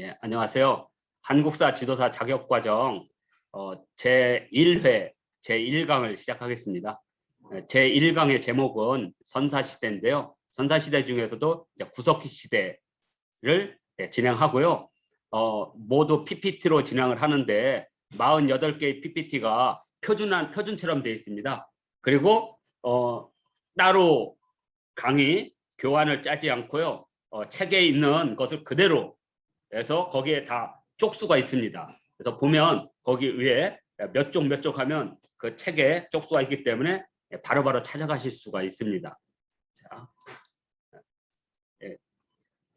예, 안녕하세요. 한국사 지도사 자격과정 어, 제1회 제1강을 시작하겠습니다. 예, 제1강의 제목은 선사시대인데요. 선사시대 중에서도 구석기 시대를 예, 진행하고요. 어, 모두 PPT로 진행을 하는데 48개의 PPT가 표준한 표준처럼 되어 있습니다. 그리고 어, 따로 강의 교환을 짜지 않고요. 어, 책에 있는 것을 그대로 해서 거기에 다 쪽수가 있습니다. 그래서 보면 거기 위에 몇 쪽 몇 쪽 하면 그 책에 쪽수가 있기 때문에 바로바로 찾아가실 수가 있습니다. 자, 예.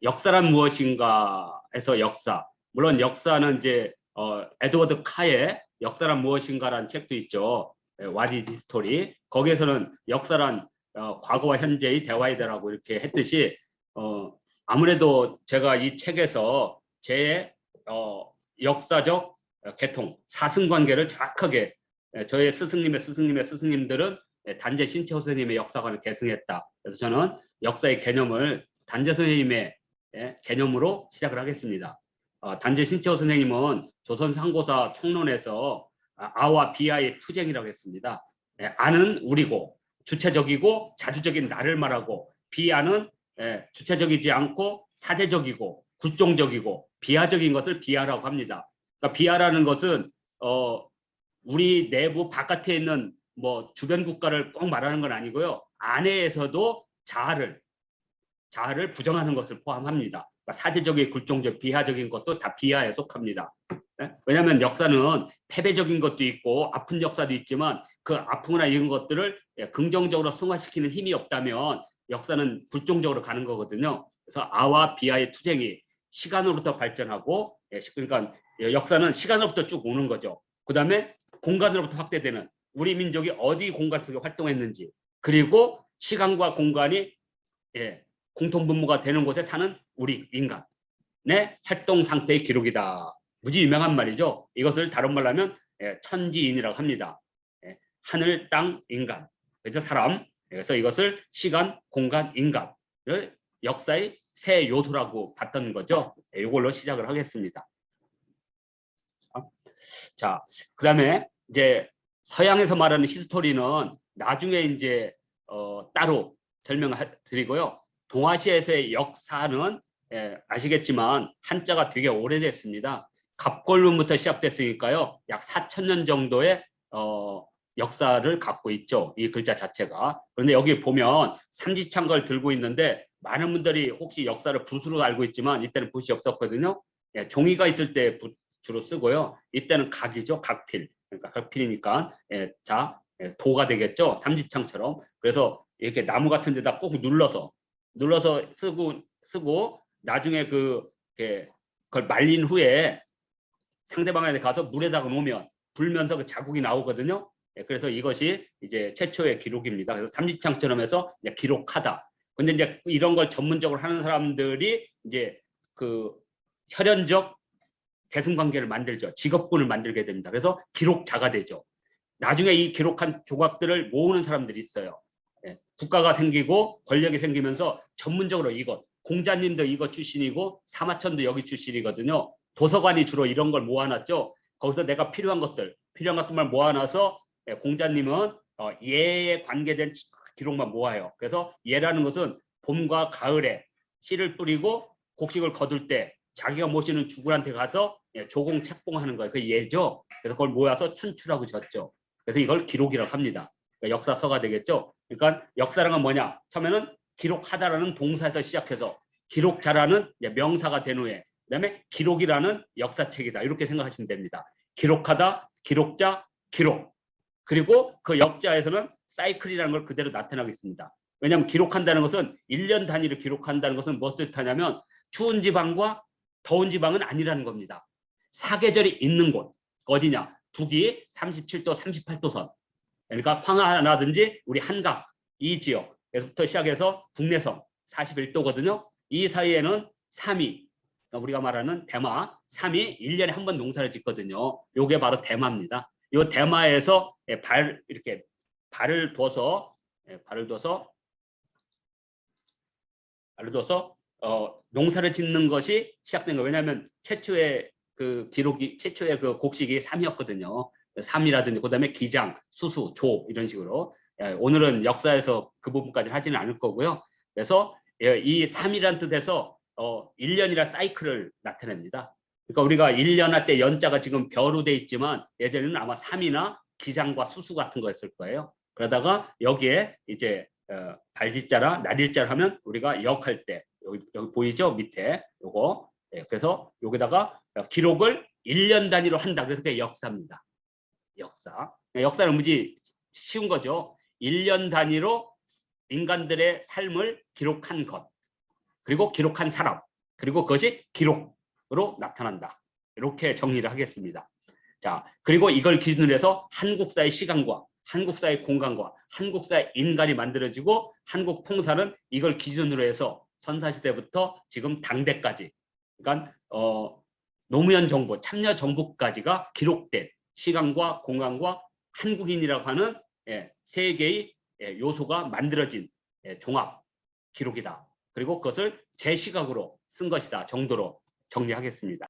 역사란 무엇인가 해서 역사. 물론 역사는 이제 어, 에드워드 카의 역사란 무엇인가라는 책도 있죠. 와디 스토리. 거기에서는 역사란 어, 과거와 현재의 대화이다라고 이렇게 했듯이 어, 아무래도 제가 이 책에서 제 어, 역사적 개통, 사승 관계를 정확하게 예, 저의 스승님의 스승님의 스승님들은 예, 단재 신채호 선생님의 역사관을 계승했다. 그래서 저는 역사의 개념을 단재 선생님의 예, 개념으로 시작을 하겠습니다. 어, 단재 신채호 선생님은 조선 상고사 총론에서 아, 아와 비아의 투쟁이라고 했습니다. 예, 아는 우리고 주체적이고 자주적인 나를 말하고 비아는 예, 주체적이지 않고 사대적이고 굴종적이고 비하적인 것을 비하라고 합니다. 그러니까 비하라는 것은 어, 우리 내부 바깥에 있는 뭐 주변 국가를 꼭 말하는 건 아니고요. 안에에서도 자아를 자아를 부정하는 것을 포함합니다. 그러니까 사제적인 굴종적 비하적인 것도 다 비하에 속합니다. 네? 왜냐하면 역사는 패배적인 것도 있고 아픈 역사도 있지만 그 아프거나 이런 것들을 예, 긍정적으로 승화시키는 힘이 없다면 역사는 굴종적으로 가는 거거든요. 그래서 아와 비하의 투쟁이 시간으로부터 발전하고 예, 그러니까 역사는 시간으로부터 쭉 오는 거죠. 그 다음에 공간으로부터 확대되는 우리 민족이 어디 공간 속에 활동했는지 그리고 시간과 공간이 예, 공통분모가 되는 곳에 사는 우리 인간의 활동 상태의 기록이다. 무지 유명한 말이죠. 이것을 다른 말로 하면 예, 천지인이라고 합니다. 예, 하늘, 땅, 인간. 그래서 사람. 그래서 이것을 시간, 공간, 인간을 역사의 세 요소라고 봤던 거죠. 예, 이걸로 시작을 하겠습니다. 자, 그 다음에 이제 서양에서 말하는 히스토리는 나중에 이제 어, 따로 설명을 드리고요. 동아시아에서의 역사는 예, 아시겠지만 한자가 되게 오래됐습니다. 갑골문부터 시작됐으니까요. 약 4천 년 정도의 어, 역사를 갖고 있죠. 이 글자 자체가. 그런데 여기 보면 삼지창걸 들고 있는데 많은 분들이 혹시 역사를 붓으로 알고 있지만 이때는 붓이 없었거든요. 예, 종이가 있을 때 붓 주로 쓰고요. 이때는 각이죠. 각필. 그러니까 각필이니까 예, 자 예, 도가 되겠죠. 삼지창처럼. 그래서 이렇게 나무 같은 데다 꼭 눌러서 눌러서 쓰고 쓰고 나중에 그 이렇게 그걸 말린 후에 상대방한테 가서 물에다가 놓으면 불면서 그 자국이 나오거든요. 예, 그래서 이것이 이제 최초의 기록입니다. 그래서 삼지창처럼 해서 기록하다. 근데 이제 이런 걸 전문적으로 하는 사람들이 이제 그 혈연적 대승관계를 만들죠. 직업군을 만들게 됩니다. 그래서 기록자가 되죠. 나중에 이 기록한 조각들을 모으는 사람들이 있어요. 예, 국가가 생기고 권력이 생기면서 전문적으로 이것, 공자님도 이것 출신이고 사마천도 여기 출신이거든요. 도서관이 주로 이런 걸 모아놨죠. 거기서 내가 필요한 것들, 필요한 것들만 모아놔서 예, 공자님은 어, 예에 관계된 기록만 모아요. 그래서 예라는 것은 봄과 가을에 씨를 뿌리고 곡식을 거둘 때 자기가 모시는 주군한테 가서 예, 조공 책봉하는 거예요. 그 예죠. 그래서 그걸 모아서 춘추라고 졌죠. 그래서 이걸 기록이라고 합니다. 그러니까 역사서가 되겠죠. 그러니까 역사란 건 뭐냐? 처음에는 기록하다라는 동사에서 시작해서 기록자라는 명사가 된 후에 그다음에 기록이라는 역사책이다. 이렇게 생각하시면 됩니다. 기록하다, 기록자, 기록. 그리고 그 역자에서는 사이클이라는 걸 그대로 나타나고 있습니다. 왜냐하면 기록한다는 것은 1년 단위로 기록한다는 것은 무엇을 뜻하냐면 추운 지방과 더운 지방은 아니라는 겁니다. 사계절이 있는 곳 어디냐? 북이 37도, 38도 선. 그러니까 황하라든지 우리 한강 이 지역에서부터 시작해서 국내성 41도거든요. 이 사이에는 3위 그러니까 우리가 말하는 대마 3위 1년에 한 번 농사를 짓거든요. 요게 바로 대마입니다. 요 대마에서 예, 발 이렇게 발을 둬서 예, 발을 둬서 발을 둬서 어, 농사를 짓는 것이 시작된 거예요. 왜냐하면 최초의 그 기록이 최초의 그 곡식이 삼이었거든요. 삼이라든지 그다음에 기장, 수수, 조 이런 식으로 예, 오늘은 역사에서 그 부분까지 하지는 않을 거고요. 그래서 예, 이 3이란 뜻에서 어, 1년이라 사이클을 나타냅니다. 그러니까 우리가 1년 할때 연자가 지금 벼로 돼 있지만 예전에는 아마 3이나 기장과 수수 같은 거였을 거예요. 그러다가 여기에 이제 어, 발지자나 날일자를 하면 우리가 역할 때 여기, 여기 보이죠 밑에 요거 예, 그래서 여기다가 기록을 1년 단위로 한다 그래서 그게 역사입니다. 역사 예, 역사는 무지 쉬운 거죠. 1년 단위로 인간들의 삶을 기록한 것 그리고 기록한 사람 그리고 그것이 기록으로 나타난다. 이렇게 정리를 하겠습니다. 자 그리고 이걸 기준으로 해서 한국사의 시간과 한국사의 공간과 한국사의 인간이 만들어지고 한국 통사는 이걸 기준으로 해서 선사시대부터 지금 당대까지 그러니까 어, 노무현 정부 참여 정부까지가 기록된 시간과 공간과 한국인이라고 하는 예, 세 개의 예, 요소가 만들어진 예, 종합 기록이다. 그리고 그것을 제 시각으로 쓴 것이다 정도로 정리하겠습니다.